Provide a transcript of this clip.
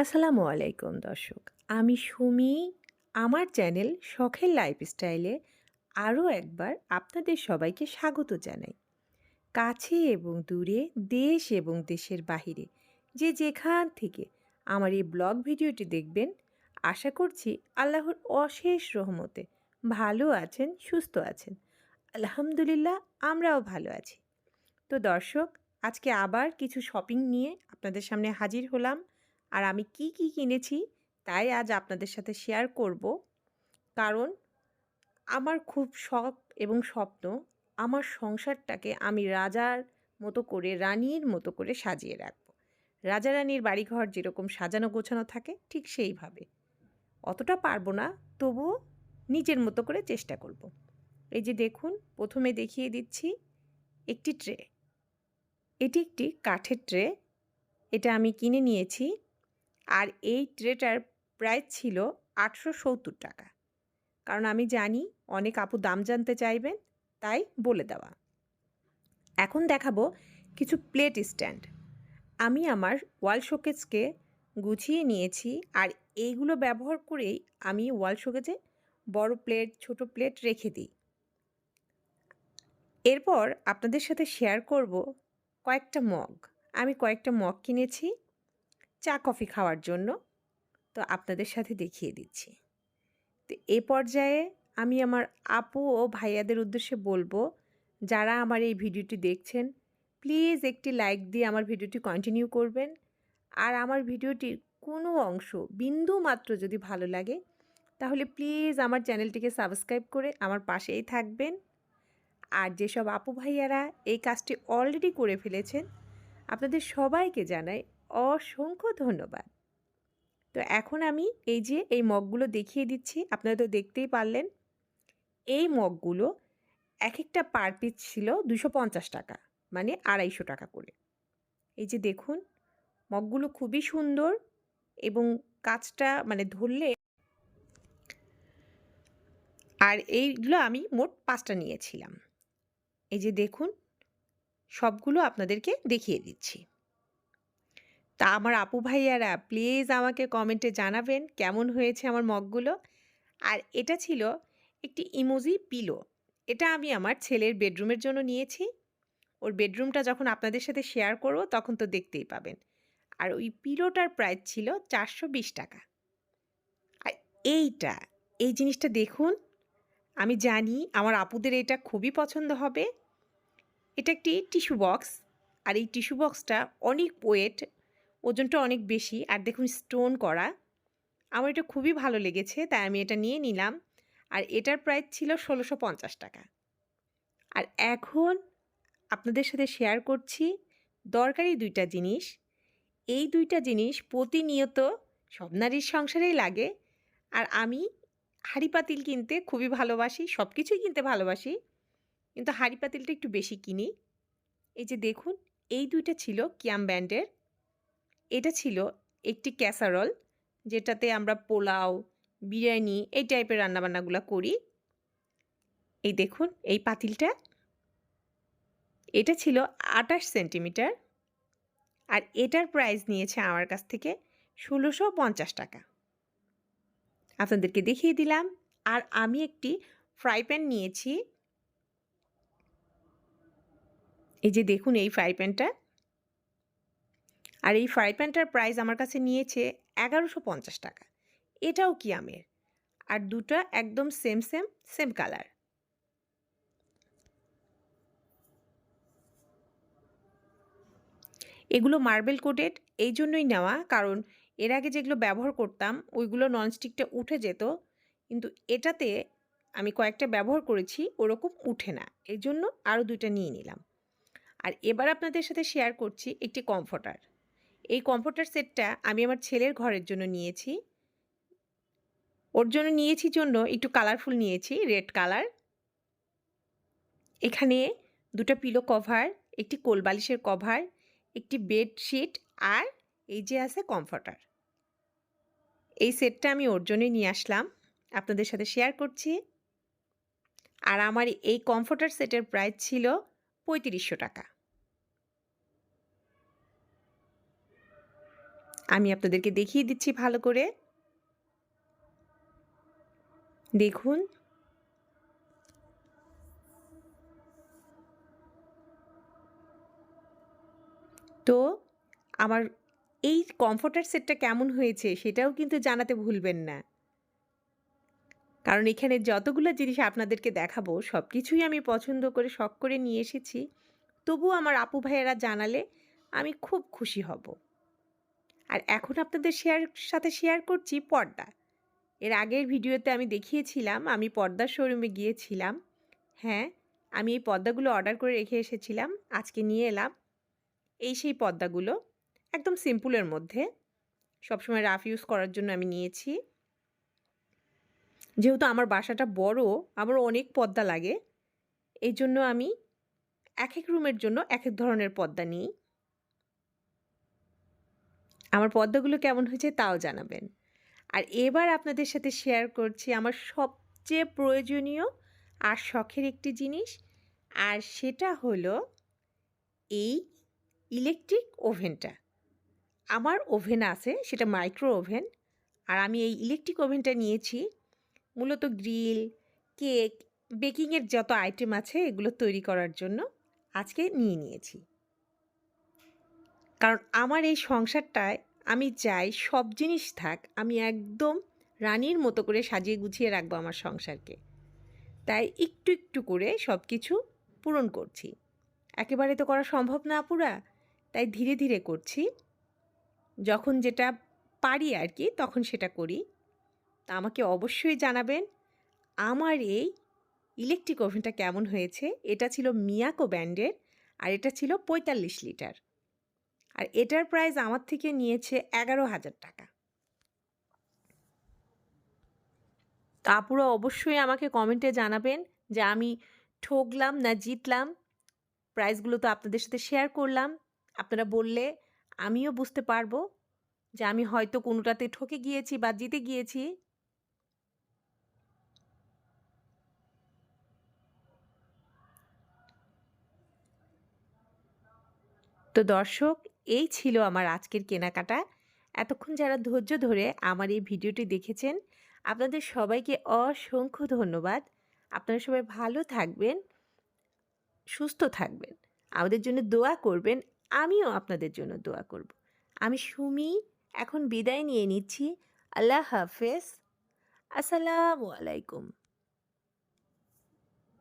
আসসালামু আলাইকুম, দর্শক। আমি সুমি। আমার চ্যানেল শখের লাইফস্টাইলে আরও একবার আপনাদের সবাইকে স্বাগত জানাই। কাছে এবং দূরে, দেশ এবং দেশের বাহিরে যে যেখান থেকে আমার এই ব্লগ ভিডিওটি দেখবেন, আশা করছি আল্লাহর অশেষ রহমতে ভালো আছেন, সুস্থ আছেন। আলহামদুলিল্লাহ, আমরাও ভালো আছি। তো দর্শক, আজকে আবার কিছু শপিং নিয়ে আপনাদের সামনে হাজির হলাম। আর আমি কি কি কিনেছি তাই আজ আপনাদের সাথে শেয়ার করব। কারণ আমার খুব শখ এবং স্বপ্ন আমার সংসারটাকে আমি রাজার মতো করে, রানীর মতো করে সাজিয়ে রাখব। রাজা রানীর বাড়িঘর যেরকম সাজানো গোছানো থাকে ঠিক সেইভাবে। অতটা পারব না, তবুও নিজের মতো করে চেষ্টা করব। এই যে দেখুন, প্রথমে দেখিয়ে দিচ্ছি একটি ট্রে। এটি একটি কাঠের ট্রে। এটা আমি কিনে নিয়েছি আর এই ট্রেটার প্রাইস ছিল আটশো সত্তর টাকা। কারণ আমি জানি অনেক আপু দাম জানতে চাইবেন, তাই বলে দেওয়া। এখন দেখাবো কিছু প্লেট স্ট্যান্ড। আমি আমার ওয়াল শোকেজকে গুছিয়ে নিয়েছি আর এইগুলো ব্যবহার করেই আমি ওয়াল শোকেজে বড় প্লেট, ছোট প্লেট রেখে দিই। এরপর আপনাদের সাথে শেয়ার করব কয়েকটা মগ। আমি কয়েকটা মগ কিনেছি। চা কফি খাওয়ার জন্য। তো আপনাদের সাথে দেখিয়ে দিচ্ছি। তো এ পর্যায়ে আমি আমার আপু ও ভাইয়াদের উদ্দেশ্যে বলব, যারা আমার এই ভিডিওটি দেখছেন, প্লিজ একটি লাইক দিয়ে আমার ভিডিওটি কন্টিনিউ করবেন। আর আমার ভিডিওটির কোনো অংশ, বিন্দু মাত্র যদি ভালো লাগে, তাহলে প্লিজ আমার চ্যানেলটিকে সাবস্ক্রাইব করে আমার পাশেই থাকবেন। আর যেসব আপু ভাইয়ারা এই কাজটি অলরেডি করে ফেলেছেন, আপনাদের সবাইকে জানাই অসংখ্য ধন্যবাদ। তো এখন আমি এই যে এই মগগুলো দেখিয়ে দিচ্ছি, আপনারা তো দেখতেই পারলেন, এই মগগুলো এক একটা পার পিস ছিল দুশো টাকা মানে আড়াইশো টাকা করে। এই যে দেখুন, মগগুলো খুবই সুন্দর এবং কাজটা মানে ধরলে আর এইগুলো আমি মোট পাঁচটা নিয়েছিলাম। এই যে দেখুন, সবগুলো আপনাদেরকে দেখিয়ে দিচ্ছি। তা আমার আপু ভাইয়ারা প্লিজ আমাকে কমেন্টে জানাবেন কেমন হয়েছে আমার মগগুলো। আর এটা ছিল একটি ইমোজি পিলো এটা আমি আমার ছেলের বেডরুমের জন্য নিয়েছি। ওর বেডরুমটা যখন আপনাদের সাথে শেয়ার করব তখন তো দেখতেই পাবেন। আর ওই পিলোটার প্রাইস ছিল চারশো বিশ টাকা। আর এইটা, এই জিনিসটা দেখুন, আমি জানি আমার আপুদের এটা খুবই পছন্দ হবে। এটা একটি টিস্যু বক্স আর এই টিস্যু বক্সটা অনেক ওয়েট ওজনটা অনেক বেশি। আর দেখুন স্টোন করা। আমার এটা খুবই ভালো লেগেছে, তাই আমি এটা নিয়ে নিলাম। আর এটার প্রাইস ছিল ষোলোশো পঞ্চাশ টাকা। আর এখন আপনাদের সাথে শেয়ার করছি দরকারি দুইটা জিনিস। এই দুইটা জিনিস প্রতিনিয়ত সব নারীর সংসারেই লাগে। আর আমি হাঁড়ি পাতিল কিনতে খুবই ভালোবাসি সব কিছুই কিনতে ভালোবাসি। কিন্তু হাঁড়ি পাতিলটা একটু বেশি কিনি। এই যে দেখুন, এই দুইটা ছিল কিয়াম ব্যান্ডের এটা ছিল একটি ক্যাসারল যেটাতে আমরা পোলাও, বিরিয়ানি এই টাইপের রান্নাবান্নাগুলো করি। এই দেখুন, এই পাতিলটা। এটা ছিল আটাশ সেন্টিমিটার আর এটার প্রাইস নিয়েছে আমার কাছ থেকে ষোলোশো পঞ্চাশ টাকা। আপনাদেরকে দেখিয়ে দিলাম। আর আমি একটি ফ্রাই প্যান নিয়েছি। এই যে দেখুন, এই ফ্রাই প্যানটা আর এই ফ্রাই প্যানটার প্রাইস আমার কাছে নিয়েছে এগারোশো পঞ্চাশ টাকা। এটাও কি আমের? আর দুটা একদম সেম সেম সেম কালার এগুলো মার্বেল কোটেড এই জন্যই নেওয়া, কারণ এর আগে যেগুলো ব্যবহার করতাম, ওইগুলো ননস্টিকটা উঠে যেত, কিন্তু এটাতে আমি কয়েকটা ব্যবহার করেছি, ওরকম উঠে না। এই জন্য আরও দুইটা নিয়ে নিলাম। আর এবার আপনাদের সাথে শেয়ার করছি একটি কমফোর্টার এই কমফোর্টার সেটটা আমি আমার ছেলের ঘরের জন্য নিয়েছি। ওর জন্য নিয়েছি জন্য একটু কালারফুল নিয়েছি রেড কালার এখানে দুটো পিলো কভার একটি কোলবালিশের কভার একটি বেডশিট আর এই যে আছে কমফোর্টার এই সেটটা আমি ওর জন্যই নিয়ে আসলাম, আপনাদের সাথে শেয়ার করছি। আর আমার এই কমফোর্টার সেটের প্রাইস ছিল পঁয়ত্রিশশো টাকা। আমি আপনাদেরকে দেখিয়ে দিচ্ছি ভালো করে। দেখুন। তো আমার এই কমফোর্টার সেটটা কেমন হয়েছে সেটাও কিন্তু জানাতে ভুলবেন না। কারণ এখানে যতগুলো জিনিস আপনাদেরকে দেখাবো সব কিছুই আমি পছন্দ করে, শখ করে নিয়ে এসেছি। তবুও আমার আপু ভাইয়েরা জানালে আমি খুব খুশি হব। আর এখন আপনাদের শেয়ার, সাথে শেয়ার করছি পর্দা। এর আগের ভিডিওতে আমি দেখিয়েছিলাম, আমি পর্দার শোরুমে গিয়েছিলাম। হ্যাঁ আমি এই পর্দাগুলো অর্ডার করে রেখে এসেছিলাম, আজকে নিয়ে এলাম। এই সেই পর্দাগুলো, একদম সিম্পলের মধ্যে। সবসময় রাফ ইউজ করার জন্য আমি নিয়েছি। যেহেতু আমার বাসাটা বড় আমার অনেক পর্দা লাগে। এই জন্য আমি এক এক রুমের জন্য এক এক ধরনের পর্দা নিই। আমার কেমন হয়েছে তাও জানাবেন। আর এবার আপনাদের সাথে শেয়ার করছি আমার সবচেয়ে প্রয়োজনীয় আর শখের একটি জিনিস, আর সেটা হলো এই ইলেকট্রিক ওভেনটা আমার ওভেন আছে, সেটা মাইক্রো ওভেন আর আমি এই ইলেকট্রিক ওভেনটা নিয়েছি। মূলত গ্রিল কেক বেকিংয়ের যত আইটেম আছে এগুলো তৈরি করার জন্য আজকে নিয়ে নিয়েছি। কারণ আমার এই সংসারটায় আমি চাই সব জিনিস থাক, আমি একদম রানীর মতো করে সাজিয়ে গুছিয়ে রাখব আমার সংসারকে। তাই একটু একটু করে সব কিছু পূরণ করছি। একেবারে তো করা সম্ভব না পুরা তাই ধীরে ধীরে করছি। যখন যেটা পারি আর কি, তখন সেটা করি। তা আমাকে অবশ্যই জানাবেন, আমার এই ইলেকট্রিক ওভেনটা কেমন হয়েছে? এটা ছিল মিয়াকো ব্যান্ডের আর এটা ছিল পঁয়তাল্লিশ লিটার। আর এটার প্রাইস আমার থেকে নিয়েছে এগারো হাজার টাকা। তা আপুরা অবশ্যই আমাকে কমেন্টে জানাবেন যে আমি ঠকলাম না জিতলাম। প্রাইসগুলো তো আপনাদের সাথে শেয়ার করলাম। আপনারা বললে আমিও বুঝতে পারব যে আমি হয়তো কোনোটাতে ঠকে গিয়েছি বা জিতে গিয়েছি। তো দর্শক এই ছিল আমার আজকের কেনাকাটা। এতক্ষণ যারা ধৈর্য ধরে আমার এই ভিডিওটি দেখেছেন, আপনাদের সবাইকে অসংখ্য ধন্যবাদ। আপনারা সবাই ভালো থাকবেন, সুস্থ থাকবেন। আমাদের জন্য দোয়া করবেন, আমিও আপনাদের জন্য দোয়া করব। আমি সুমি, এখন বিদায় নিয়ে নিচ্ছি। আল্লাহ হাফেজ। আসসালামু আলাইকুম।